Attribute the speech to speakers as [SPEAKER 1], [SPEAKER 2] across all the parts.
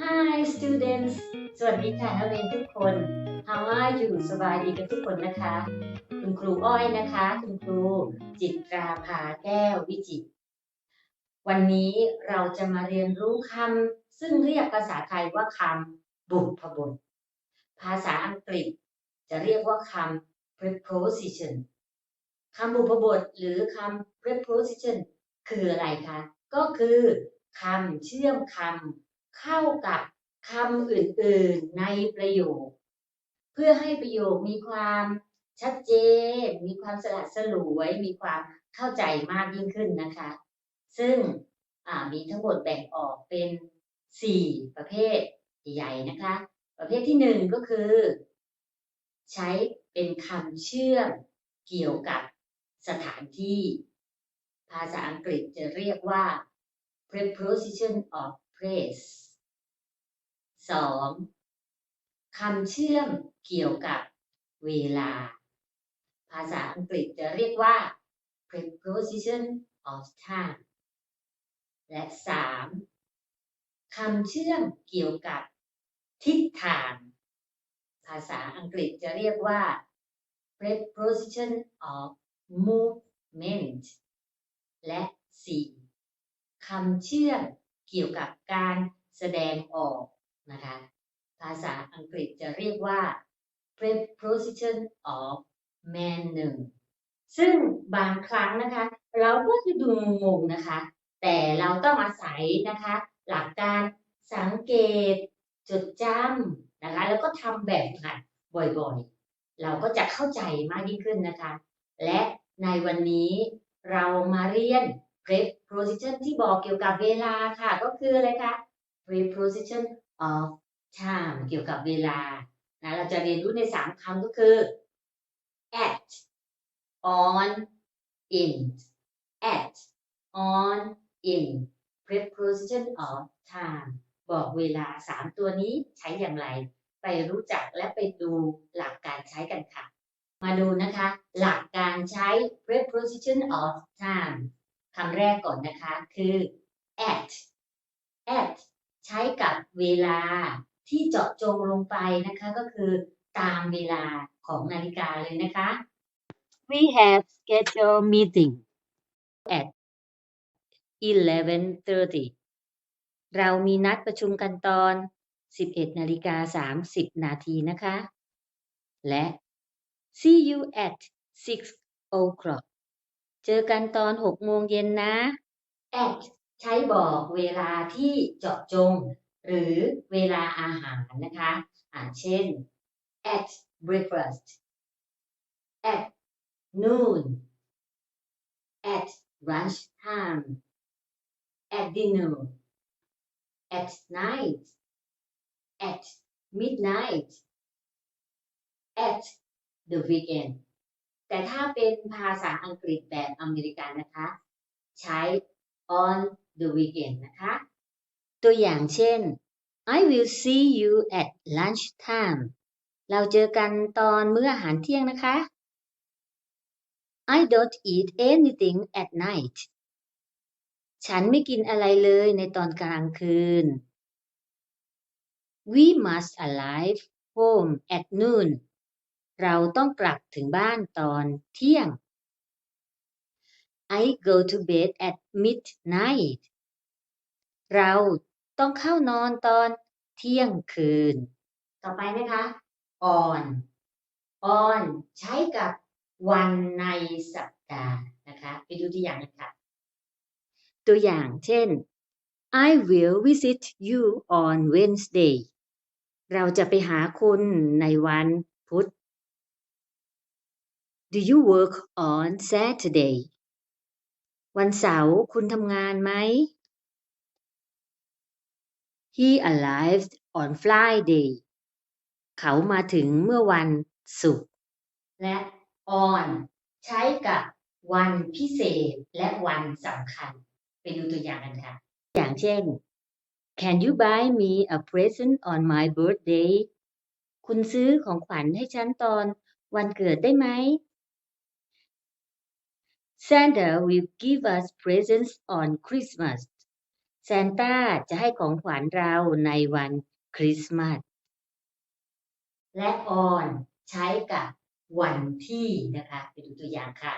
[SPEAKER 1] Hi students สวัสดีค่ะนักเรียนทุกคน How are you สบายดีกันทุกคนนะคะ คุณครูอ้อยนะคะ คุณครูจิตราภาแก้ววิจิตรวันนี้เราจะมาเรียนรู้คำซึ่งเรียกภาษาไทยว่าคำบุพบท ภาษาอังกฤษจะเรียกว่าคำ preposition คำบุพบทหรือคำ preposition คืออะไรคะ ก็คือคำเชื่อมคำ เข้ากับคำอื่นๆในประโยค เพื่อให้ประโยคมีความชัดเจน มีความสละสลวย มีความเข้าใจมากยิ่งขึ้นนะคะ ซึ่งมีทั้งหมดแบ่งออกเป็น 4 ประเภทใหญ่ๆนะคะ ประเภทที่ 1 ก็คือ ใช้เป็นคำเชื่อมเกี่ยวกับสถานที่ ภาษาอังกฤษจะเรียกว่า preposition of place 2. คำเชื่อมเกี่ยวกับเวลา ภาษาอังกฤษจะเรียกว่า preposition of time และ 3. คำเชื่อมเกี่ยวกับทิศทาง ภาษาอังกฤษจะเรียกว่า preposition of movement และ 4. คำเชื่อมเกี่ยวกับการแสดงออก นะคะ ภาษาอังกฤษจะเรียกว่า preposition of manner ซึ่งบางครั้งนะคะ เราก็จะดูงงนะคะ แต่เราต้องอาศัยนะคะ หลักการสังเกต จดจำนะคะ แล้วก็ทำแบบหัดบ่อยๆ เราก็จะเข้าใจมากยิ่งขึ้นนะคะ และในวันนี้เรามาเรียน preposition ที่บอกเกี่ยวกับเวลาค่ะ ก็คืออะไรคะ preposition of time เกี่ยวกับเวลานะเราจะเรียนรู้ใน3คำก็คือ at on in at on in preposition of time บอกเวลา3ตัวนี้ใช้อย่างไร ไปรู้จักและไปดูหลักการใช้กันค่ะ มาดูนะคะ หลักการใช้ preposition of time คำแรกก่อนนะคะคือ at at ใช้กับเวลาที่เจาะจงลงไปนะคะก็คือตามเวลาของนาฬิกาเลยนะคะ We have scheduled meeting at 11:30 เรามีนัดประชุมกันตอน 11นาฬิกา30 นาทีนะคะ และ see you at 6 o'clock เจอกันตอน 6 โมงเย็นนะ at ใช้บอกเวลาที่เจาะจง หรือเวลาอาหารนะคะอ่าเช่น at breakfast at noon at lunch time at dinner at night at midnight at the weekend แต่ถ้าเป็นภาษาอังกฤษแบบอเมริกันนะคะ ใช้ on the weekend นะคะ ตัวอย่างเช่น I will see you at lunch time เราเจอกันตอนมื้ออาหารเที่ยงนะคะ I don't eat anything at night ฉันไม่กินอะไรเลยในตอนกลางคืน We must arrive home at noon เราต้องกลับถึงบ้านตอนเที่ยง I go to bed at midnight เราต้องเข้านอนตอนเที่ยงคืน ต่อไปนะคะ on on ใช้กับวันในสัปดาห์นะคะ ไปดูตัวอย่างกันค่ะ ตัวอย่างเช่น I will visit you on Wednesday เราจะไปหาคุณในวันพุธ Do you work on Saturday วันเสาร์คุณทำงานไหม He arrived on Friday เขามาถึงเมื่อวันศุกร์และ on ใช้กับวันพิเศษและวันสำคัญ ไปดูตัวอย่างกันค่ะ อย่างเช่น Can you buy me a present on my birthday คุณซื้อของขวัญให้ฉันตอนวันเกิดได้ไหม Santa will give us presents on Christmas ซานต้าจะให้ของขวัญเราในวันคริสต์มาส และ on ใช้กับวันที่นะคะ ไปดูตัวอย่างค่ะ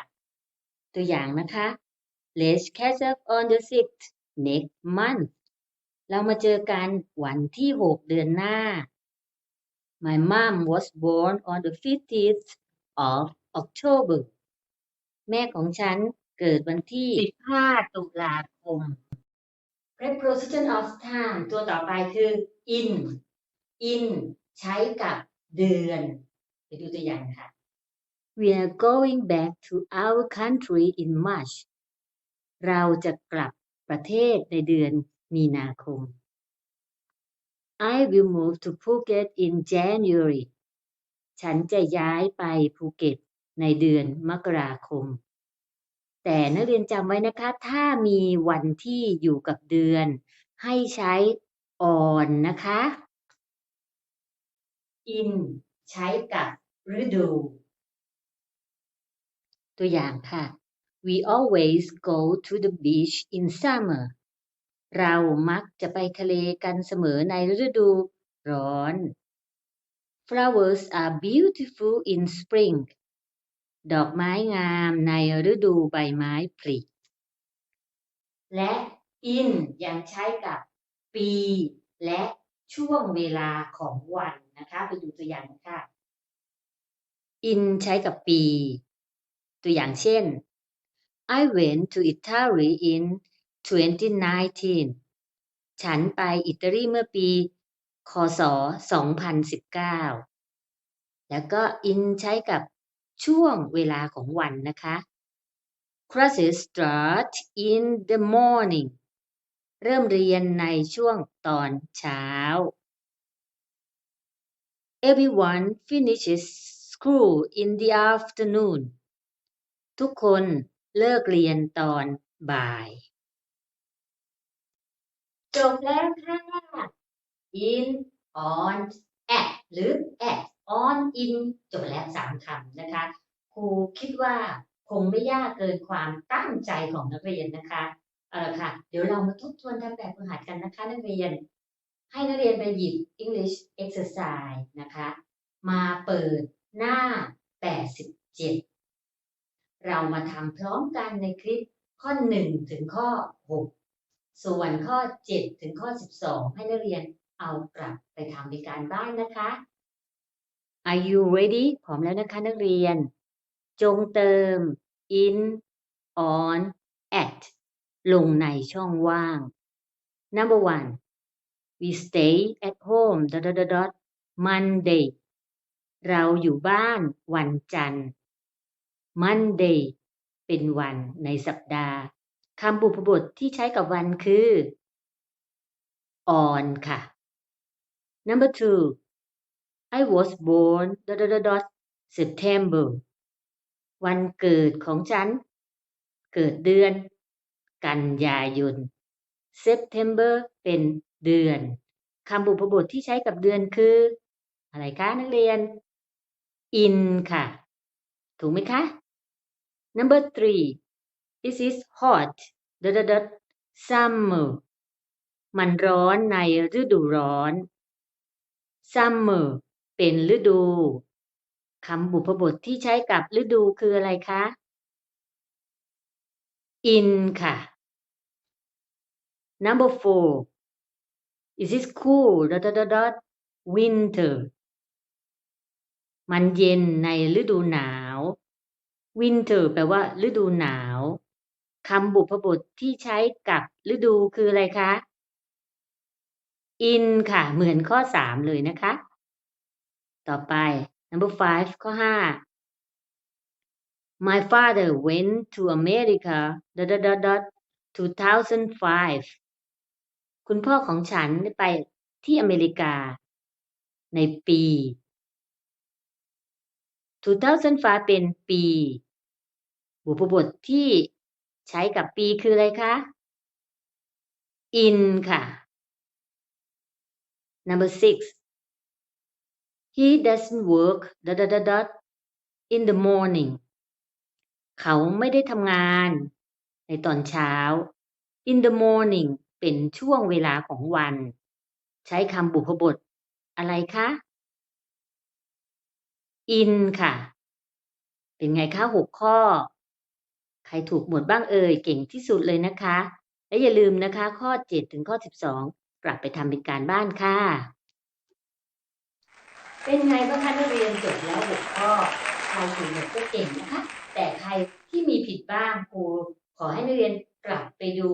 [SPEAKER 1] ตัวอย่างนะคะ Let's catch up on the 6th next month เรามาเจอกันวันที่ 6 เดือนหน้า My mom was born on the 15th of October แม่ของฉันเกิดวันที่ 15 ตุลาคม Preposition of time ตัวต่อไปคือ in in ใช้กับเดือน ไปดูตัวอย่างค่ะ We are going back to our country in March เราจะกลับประเทศในเดือนมีนาคม I will move to Phuket in January ฉันจะย้ายไปภูเก็ต ในเดือนมกราคม แต่นักเรียนจำไว้นะคะ ถ้ามีวันที่อยู่กับเดือน ให้ใช้ on นะคะ in ใช้กับฤดู ตัวอย่างค่ะ We always go to the beach in summer เรามักจะไปทะเลกันเสมอในฤดูร้อน Flowers are beautiful in spring ดอกไม้งามในฤดูใบไม้ผลิและ in ยังใช้กับปี และช่วงเวลาของวันนะคะไปดูตัวอย่างค่ะ in ใช้กับปี ตัวอย่างเช่น I went to Italy in 2019 ฉันไปอิตาลีเมื่อปี คศ 2019 แล้วก็ in ใช้กับ ช่วงเวลาของวันนะคะ Classes start in the morning เริ่มเรียนในช่วงตอนเช้า Everyone finishes school in the afternoon ทุกคนเลิกเรียนตอนบ่าย จบแล้วค่ะ in on at หรือ at on in จบแล้วสามคำนะคะ ครูคิดว่าคงไม่ยากเกินความตั้งใจของนักเรียนนะคะเอาละค่ะ เดี๋ยวเรามาทบทวนทำแบบฝึกหัดกันนะคะ นักเรียน ให้นักเรียนไปหยิบ English exercise นะคะ มาเปิดหน้า 87 เรามาทำพร้อมกันในคลิปข้อ 1 ถึงข้อ 6 ส่วนข้อ 7 ถึงข้อ 12 ให้นักเรียนเอากลับไปทำในการบ้านนะคะ Are you ready พร้อมแล้วนะคะนักเรียน จงเติม in on at ลงในช่องว่าง Number one we stay at home dot dot dot dot Monday เราอยู่บ้านวันจันทร์ Monday เป็นวันในสัปดาห์คำบุพบทที่ใช้กับวันคือ on ค่ะ Number two I was born dot dot dot September วันเกิดของฉัน เกิดเดือน กันยายน September เป็นเดือนคำบุพบทที่ใช้กับเดือนคือ อะไรคะนักเรียน in ค่ะ ถูกไหมคะ Number three it is hot dot dot dot summer มันร้อนในฤดูร้อน summer เป็นฤดูคำบุพบทที่ใช้กับฤดูคืออะไรคะ in ค่ะ Number four is it cool dot dot dot dot winter มันเย็นในฤดูหนาว winter แปลว่า ฤดูหนาวคำบุพบทที่ใช้กับฤดูคืออะไรคะ in ค่ะ เหมือนข้อสามเลยนะคะ ต่อไป number five ข้อห้า My father went to America dot dot dot dot 2005 คุณพ่อของฉันได้ไปที่อเมริกา ในปี 2005 เป็นปี บุพบทที่ใช้กับปีคืออะไรคะ in ค่ะ number six he doesn't work dot dot dot dot in the morning เขาไม่ได้ทำงาน ในตอนเช้า in the morning เป็นช่วงเวลาของวัน ใช้คำบุพบท อะไรคะ in ค่ะ เป็นไงคะ6ข้อ ใครถูกหมดบ้างเอ่ย เก่งที่สุดเลยนะคะ และอย่าลืมนะคะ ข้อ 7 ถึงข้อ 12 กลับไปทำเป็นการบ้านค่ะ เป็นไงบ้างคะนักเรียนจบแล้วหกข้อใครถูกหมดก็เก่งนะคะ แต่ใครที่มีผิดบ้างครูขอให้นักเรียนกลับไปดู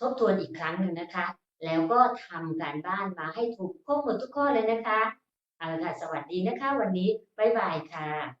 [SPEAKER 1] ทบทวนอีกครั้งหนึ่งนะคะ แล้วก็ทำการบ้านมาให้ถูกครบหมดทุกข้อเลยนะคะเอาละค่ะสวัสดีนะคะ วันนี้บ๊ายบายค่ะ